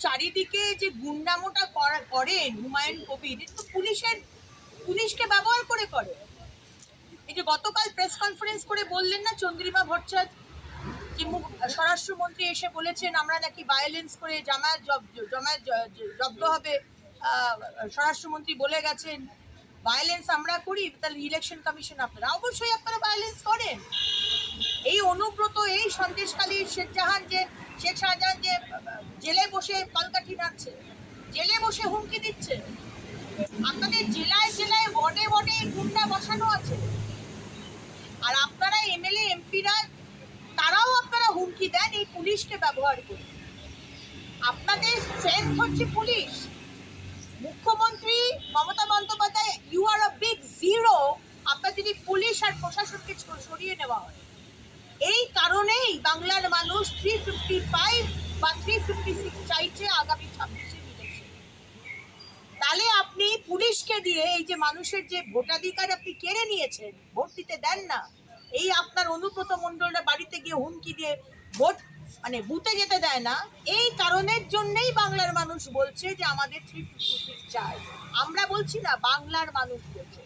চারিদিকে যে গুন্ডামোটা করা- করেন হুমায়ুন কবির, এটা তো পুলিশের, পুলিশকে ব্যবহার করে করে। এই যে গতকাল প্রেস কনফারেন্স করে বললেন না চন্দ্রিমা ভট্টাচার্য, যে স্বরাষ্ট্রমন্ত্রী এসে বলেছেন, আমরা নাকি ভায়োলেন্স করে জামায়াত জামায়াত জব্দ হবে। স্বরাষ্ট্রমন্ত্রী বলে গেছেন ভায়োলেন্স আমরা করি, তাহলে ইলেকশন কমিশন আপনারা অবশ্যই আপনারা ভায়োলেন্স করেন। এই অনুব্রত, এই সন্দেশকালী শেখ জাহান যে, শেখ শাহজাহান যে জেলে বসে কলকাঠি নাড়ছে জেলে বসে হুমকি দিচ্ছে। আপনাদের জেলায় জেলায় ওয়ার্ডে ওয়ার্ডে গুন্ডা বসানো আছে। আর আপনারা এমএলএ, এমপিরা, তারাও আপনারা হুমকি দেন এই পুলিশকে ব্যবহার করে। আপনাদের স্ট্রেংথ হচ্ছে পুলিশ। মুখ্যমন্ত্রী Mamata Bandyopadhyay you are a big zero আপনার যদি পুলিশ আর প্রশাসনকে সরিয়ে নেওয়া হয়। এই কারণেই বাংলার মানুষ থ্রি ফিফটি ফাইভ চাইছে আগামী ইলেকশন তাহলে আপনি পুলিশকে দিয়ে এই যে মানুষের যে ভোটাধিকার আপনি কেড়ে নিয়েছেন, ভোট দিতে দেন না, এই আপনার অনুব্রত বাড়িতে গিয়ে হুমকি দিয়ে ভোট মানে বুথে যেতে দেয় না, এই কারণের জন্যই বাংলার মানুষ বলছে যে আমাদের থ্রি ফিফটি সিক্স চাই। আমরা বলছি না, বাংলার মানুষ বলছে।